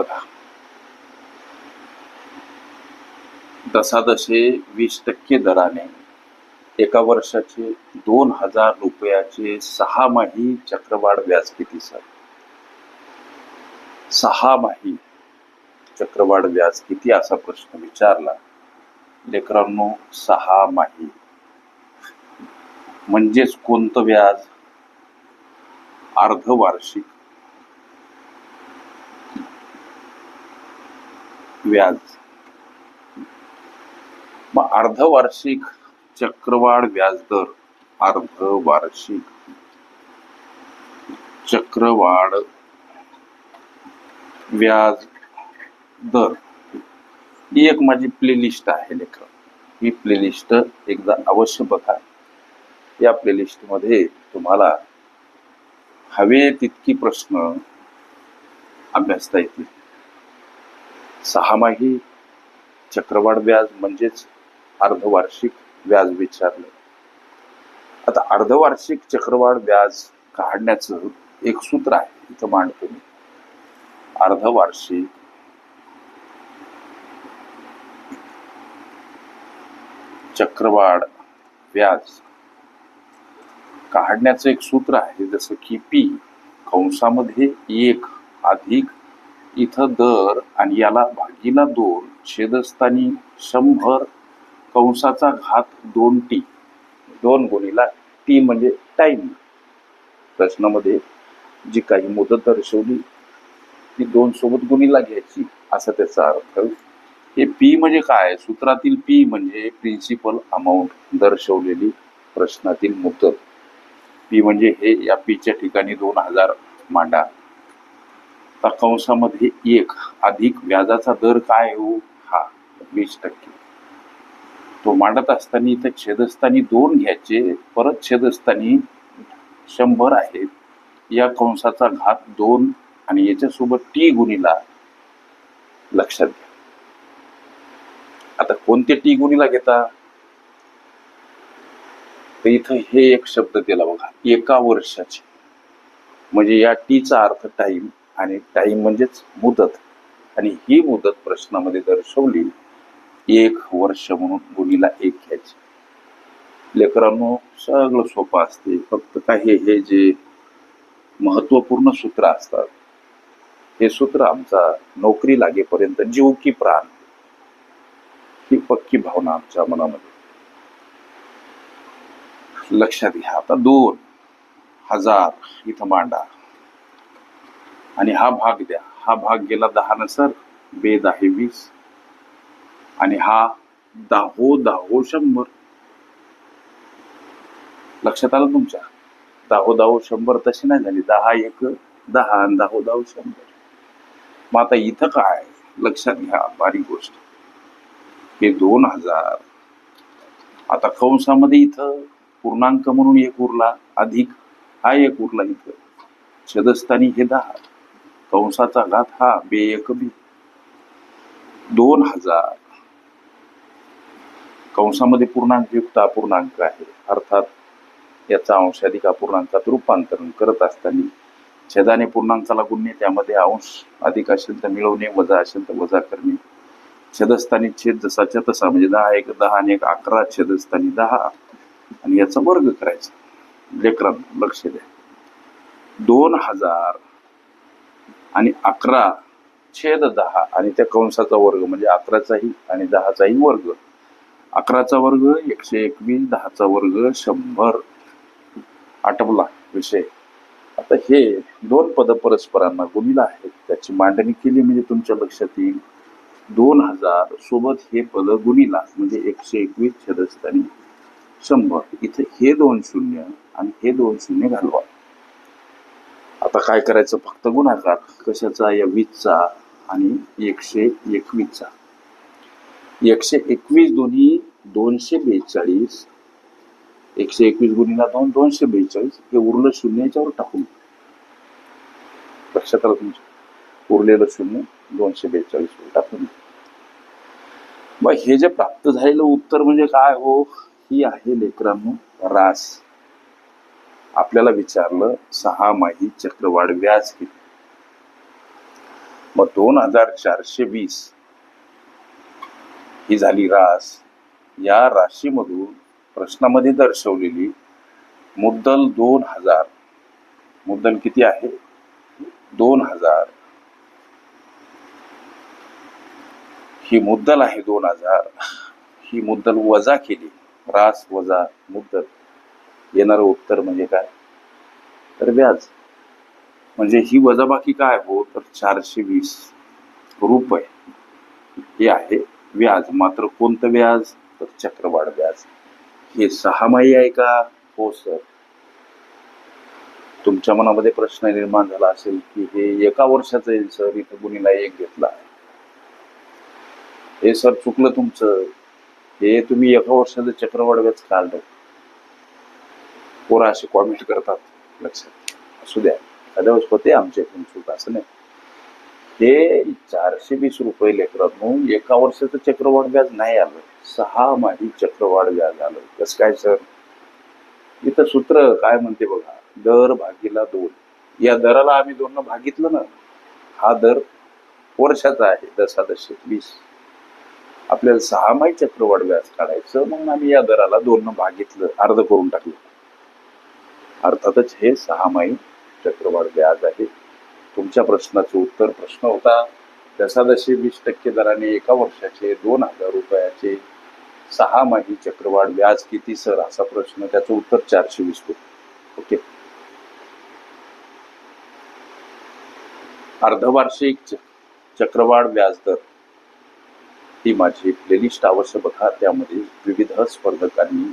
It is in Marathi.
बघा. दसादशे वीस टक्के दराने एका वर्षाचे दोन हजार रुपयाचे सहामाही चक्रवाढ व्याज किती सर? सहामाही चक्रवाढ व्याज किती असा प्रश्न विचारला? लेकरांनो सहा माही. म्हणजेच कोणतं व्याज? अर्धवार्षिक व्याज. मग अर्धवार्षिक चक्रवाढ व्याज दर अर्धवार्षिक चक्रवाढ व्याज दर. ही एक माझी प्लेलिस्ट आहे लेखक ही प्लेलिस्ट एकदा अवश्य बघा. या प्लेलिस्टमध्ये तुम्हाला हवे तितकी प्रश्न अभ्यासता येतील. सहामाही चक्रवाढ व्याज म्हणजेच अर्धवार्षिक व्याज विचारलं. आता अर्धवार्षिक चक्रवाढ व्याज काढण्याचं एक सूत्र आहे इथं मांडतो मी. अर्धवार्षिक चक्रवाढ व्याज काढण्याचं एक सूत्र आहे जसं की पी कंसामध्ये एक अधिक इथं दर आणि याला भागीला दोन छेदस्थानी शंभर कंसाचा घात दोन टी. दोन गुणीला टी म्हणजे टाइम प्रश्नामध्ये जी काही मुदत दर्शवली ती दोन सोबत गुणीला घ्यायची असा त्याचा अर्थ. हे पी म्हणजे काय? सूत्रातील पी म्हणजे प्रिन्सिपल अमाऊंट दर्शवलेली प्रश्नातील मुदत. पी म्हणजे हे या पीच्या ठिकाणी दोन हजार मांडा. तर कंसामध्ये एक. अधिक व्याजाचा दर काय हो? हा वीस टक्के. तो मांडत असताना इथं छेदस्थानी दोन घ्यायचे परत छेदस्थानी शंभर आहेत. या कंसाचा घात दोन आणि याच्यासोबत टी गुणीला लक्षात घ्या. आता कोणते टी गुणीला घेता? तर इथं हे एक शब्द दिला बघा एका वर्षाचे. म्हणजे या टीचा अर्थ टाइम आणि टाइम म्हणजेच मुदत. आणि ही मुदत प्रश्नामध्ये दर्शवली. एक वर्ष म्हणून गुणीला एक घ्यायची. लेकरांनो सगळं सोपं असते. फक्त काही हे जे महत्त्वपूर्ण सूत्र असतात. हे सूत्र आमचा नोकरी लागेपर्यंत जीव की प्राण. ही पक्की भावना आमच्या मनामध्ये. लक्षात घ्या. आता दोन हजार इथं मांडा. आणि हा भाग द्या. हा भाग गेला दहा नसर बे दहा वीस. आणि हा दहो दहो शंभर. लक्षात आलं तुमच्या? दहो दहो शंभर तशी नाही झाली. दहा एक दहा आणि दहो दहो शंभर. मग आता इथं काय? लक्षात घ्या बारीक गोष्ट. हे दोन हजार. आता कंसामध्ये इथं पूर्णांक म्हणून एक उरला अधिक हा एक उरला इथं. छदस्थानी हे दहा. कंसाचा घात हा बेयकबी. दोन हजार. कंसामध्ये पूर्णांक युक्त अपूर्णांक आहे. अर्थात याचा अंश अधिक अपूर्णांकात रूपांतरण करत असताना छेदाने पूर्णांकाला गुणणे त्यामध्ये अंश अधिक असेल तर मिळवणे वजा असेल तर वजा करणे. छेदस्थानी छेद जसाच्या तसा म्हणजे दहा एक दहा आणि एक अकरा छेदस्थानी दहा. आणि याचा वर्ग करायचा. लेकरांना लक्ष द्या. दोन हजार. आणि अकरा छेद दहा आणि त्या कंसाचा वर्ग म्हणजे अकराचाही आणि दहाचाही वर्ग. अकराचा वर्ग एकशे एकवीस दहाचा वर्ग शंभर. आटपला विषय. आता हे दोन पद परस्परांना गुणिला आहेत त्याची मांडणी केली म्हणजे तुमच्या लक्षात येईल. दोन हजार सोबत हे पद गुणिला म्हणजे एकशे एकवीस छेदस्थानी शंभर. इथे हे दोन शून्य आणि हे दोन शून्य घालवा. आता काय करायचं? फक्त गुणाकार कशाचा? या वीसचा आणि एकशे एकवीसचा. एकशे एकवीस दोन्ही दोनशे बेचाळीस. एकशे एकवीस गुणीला दोन दोनशे बेचाळीस. हे उरलं शून्य याच्यावर टाकून. लक्षात आलं तुमच्या उरलेलं शून्य दोनशे बेचाळीस टाकून. मग हे जे प्राप्त झालेलं उत्तर म्हणजे काय हो? ही आहे लेकरांनो रास. आपल्याला विचारलं सहा माही चक्रवाढ व्याज किती? मग दोन हजार चारशे वीस ही झाली रास. या राशीमधून प्रश्नामध्ये दर्शवलेली मुद्दल दोन हजार. मुद्दल किती आहे? दोन हजार. ही मुद्दल आहे दोन हजार. ही मुद्दल वजा केली. रास वजा मुद्दल. येणारं उत्तर म्हणजे काय? तर व्याज. म्हणजे ही वजाबाकी काय हो? तर चारशे वीस रुपये. हे आहे व्याज. मात्र कोणतं व्याज? तर चक्रवाढ व्याज. हे सहामाही आहे का? हो सर. तुमच्या मनामध्ये प्रश्न निर्माण झाला असेल की हे एका वर्षाचं येईल सर. इथं गुन्हेला एक घेतला हे सर चुकलं तुमचं. हे तुम्ही एका वर्षाचं चक्रवाढ व्याज काढलं. पोरं असे कॉमेंट करतात. लक्षात असू द्या. एखाद्या वेळेस होते आमच्याकडून चूक असं नाही. हे चारशे वीस रुपये लेकरातून एका वर्षाचं चक्रवाढ व्याज नाही आलं. सहा माही चक्रवाढ व्याज आलं. कसं काय सर? इथं सूत्र काय म्हणते बघा? दर भागीला दोन. या दराला आम्ही दोन भागितलं ना. हा दर वर्षाचा आहे दसा दशे वीस. आपल्याला सहा माही चक्रवाढ व्याज काढायचं म्हणून आम्ही या दराला दोन भागितलं अर्ध करून टाकलं. अर्थातच हे सहामाही चक्रवाढ व्याज आहे. तुमच्या प्रश्नाचं उत्तर प्रश्न होता दशादशे वीस टक्के दराने एका वर्षाचे दोन हजार रुपयाचे सहामाही चक्रवाढ व्याज किती सर? असा प्रश्न त्याचं उत्तर चारशे वीस ओके. अर्धवार्षिक च- चक्रवाढ व्याजदर ही माझी प्लेलिस्ट अवश्य बघा त्यामध्ये विविध स्पर्धकांनी